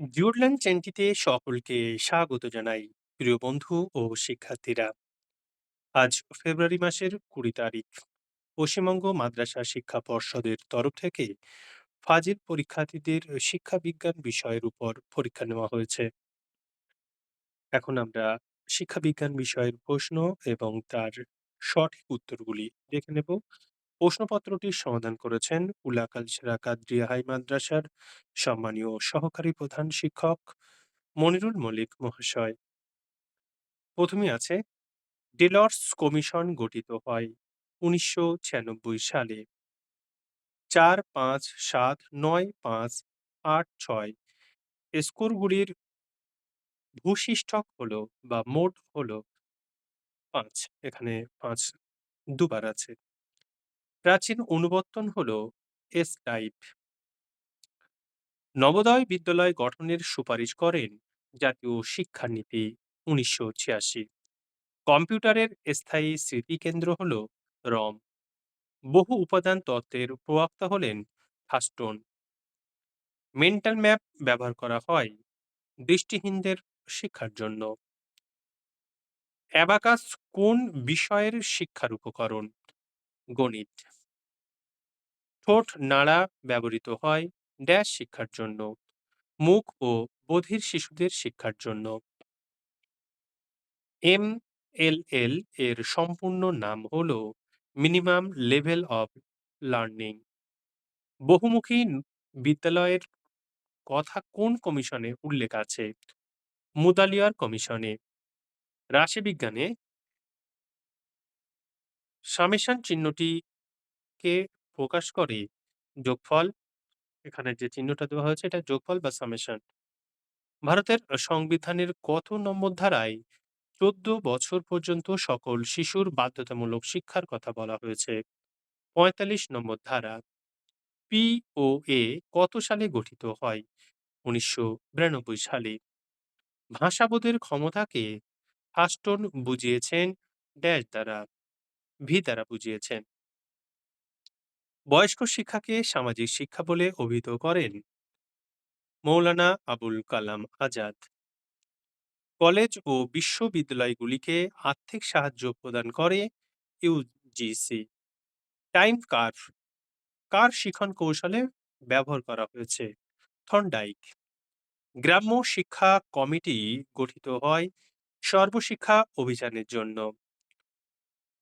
জিওডল্যান্ড চ্যানেলটিতে সকলকে স্বাগত জানাই, প্রিয় বন্ধু ও শিক্ষার্থীরা। আজ ফেব্রুয়ারি মাসের কুড়ি তারিখ। পশ্চিমবঙ্গ মাদ্রাসা শিক্ষা পর্ষদের তরফ থেকে ফাজিল পরীক্ষার্থীদের শিক্ষা বিজ্ঞান বিষয়ের উপর পরীক্ষা নেওয়া হয়েছে। এখন আমরা শিক্ষা বিজ্ঞান বিষয়ের প্রশ্ন এবং তার সঠিক উত্তরগুলি দেখে নেব। প্রশ্নপত্রটির সমাধান করেছেন উলাকাল সেরা কাদ্রিয়া হাই মাদ্রাসার সম্মানীয় সহকারী প্রধান শিক্ষক মনিরুল মল্লিক মহাশয়। প্রথমে আছে, ডেলর্স কমিশন গঠিত হয় উনিশশো ছিয়ানব্বই সালে। চার পাঁচ সাত নয় পাঁচ আট ছয়। স্কোরগুলির ভূশিষ্ঠক হলো বা মোট হলো পাঁচ, এখানে পাঁচ দুবার আছে। প্রাচীন অনুবর্তন হল এস টাইপ। নবোদয় বিদ্যালয় গঠনের সুপারিশ করেন জাতীয় শিক্ষানীতি উনিশশো ছিয়াশি। কম্পিউটারের স্থায়ী স্মৃতিকেন্দ্র হল রম। বহু উপাদান তত্ত্বের প্রবক্তা হলেন থাস্টন। মেন্টাল ম্যাপ ব্যবহার করা হয় দৃষ্টিহীনদের শিক্ষার জন্য। অ্যাবাকাস কোন বিষয়ের শিক্ষার উপকরণ? গণিত। ঠোঁট নাড়া ব্যবহৃত হয় ড্যাশ শিক্ষার জন্য, মুখ ও বধির শিশুদের শিক্ষার জন্য। এম এল এল এর সম্পূর্ণ নাম হল মিনিমাম লেভেল অফ লার্নিং। বহুমুখী বিদ্যালয়ের কথা কোন কমিশনে উল্লেখ আছে? মুদালিয়ার কমিশনে। রাশিবিজ্ঞানে সামেশান চিহ্নটিকে প্রকাশ করে যোগফল, এখানে যে চিহ্নটা দেওয়া হয়েছে এটা যোগফল বা সামেশন ভারতের সংবিধানের কত নম্বর ধারায় চোদ্দ বছর পর্যন্ত সকল শিশুর বাধ্যতামূলক শিক্ষার কথা বলা হয়েছে? পঁয়তাল্লিশ নম্বর ধারা, পি ও এ কত সালে গঠিত হয়? উনিশশো বিরানব্বই সালে। ভাষাবোধের ক্ষমতাকে হাস্টন বুঝিয়েছেন, ড্যাশ দ্বারা, ভি দ্বারা বুঝিয়েছেন। বয়স্ক শিক্ষাকে সামাজিক শিক্ষা বলে অভিহিত করেন। মৌলানা আবুল কালাম আজাদ। কলেজ ও বিশ্ববিদ্যালয়গুলিকে আর্থিক সাহায্য প্রদান করে ইউজিসি টাইম কার্ভ। কার শিখন কৌশলে ব্যবহার করা হয়েছে? থন্ডাইক। গ্রাম্য শিক্ষা কমিটি গঠিত হয় সর্বশিক্ষা অভিযানের জন্য।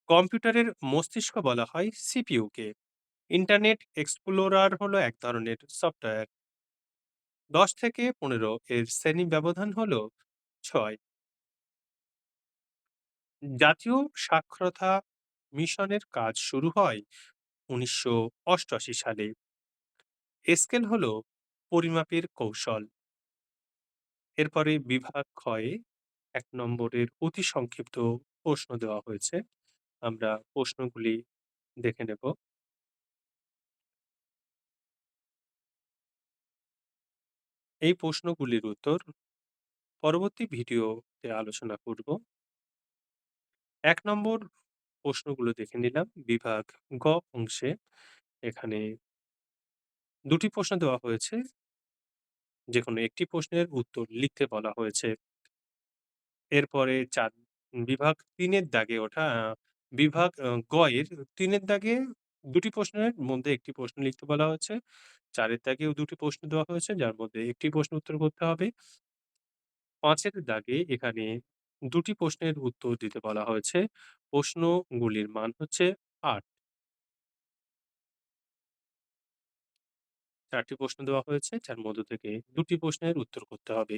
কম্পিউটারের মস্তিষ্ক বলা হয় সিপিইউকে ইন্টারনেট এক্সপ্লোরার হলো এক ধরনের সফটওয়্যার। দশ থেকে পনেরো এর শ্রেণি ব্যবধান হলো ছয়। জাতীয় সাক্ষরতা মিশনের কাজ শুরু হয় উনিশশো অষ্টআশি সালে। স্কেল হলো পরিমাপের কৌশল। এরপরে বিভাগ ক্ষয়ে এক নম্বরের অতি সংক্ষিপ্ত প্রশ্ন দেওয়া হয়েছে। আমরা প্রশ্নগুলি দেখে নেব। এই প্রশ্নগুলির উত্তর পরবর্তী ভিডিওতে আলোচনা করব। এক নম্বর প্রশ্নগুলো দেখে নিলাম, বিভাগ গ অংশে। এখানে দুটি প্রশ্ন দেওয়া হয়েছে। যে কোনো একটি প্রশ্নের উত্তর লিখতে বলা হয়েছে। এরপরে চার, বিভাগ তিনের দাগে ওঠা বিভাগ গ এর তিনের দাগে দুটি প্রশ্নের মধ্যে একটি প্রশ্ন লিখতে বলা হয়েছে। চারের দাগেও দুটি প্রশ্ন দেওয়া হয়েছে, যার মধ্যে একটি প্রশ্ন উত্তর করতে হবে। পাঁচের দাগে এখানে দুটি প্রশ্নের উত্তর দিতে বলা হয়েছে। প্রশ্নগুলির মান হচ্ছে আট। চারটি প্রশ্ন দেওয়া হয়েছে, যার মধ্য থেকে দুটি প্রশ্নের উত্তর করতে হবে।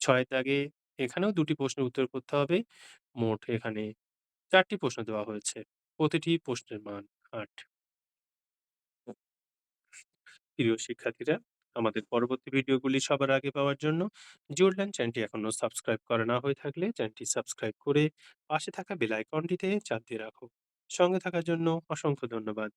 ছয়ের দাগে এখানেও দুটি প্রশ্নের উত্তর করতে হবে। মোট এখানে চারটি প্রশ্ন দেওয়া হয়েছে। প্রতিটি প্রশ্নের মান আট। প্রিয় শিক্ষার্থীরা, আমাদের পরবর্তী ভিডিওগুলি সবার আগে পাওয়ার জন্য জোরলান চ্যানেলটি এখনও সাবস্ক্রাইব করা না হয়ে থাকলে চ্যানেলটি সাবস্ক্রাইব করে পাশে থাকা বেল আইকনটিতে চাপ দিয়ে রাখো। সঙ্গে থাকার জন্য অসংখ্য ধন্যবাদ।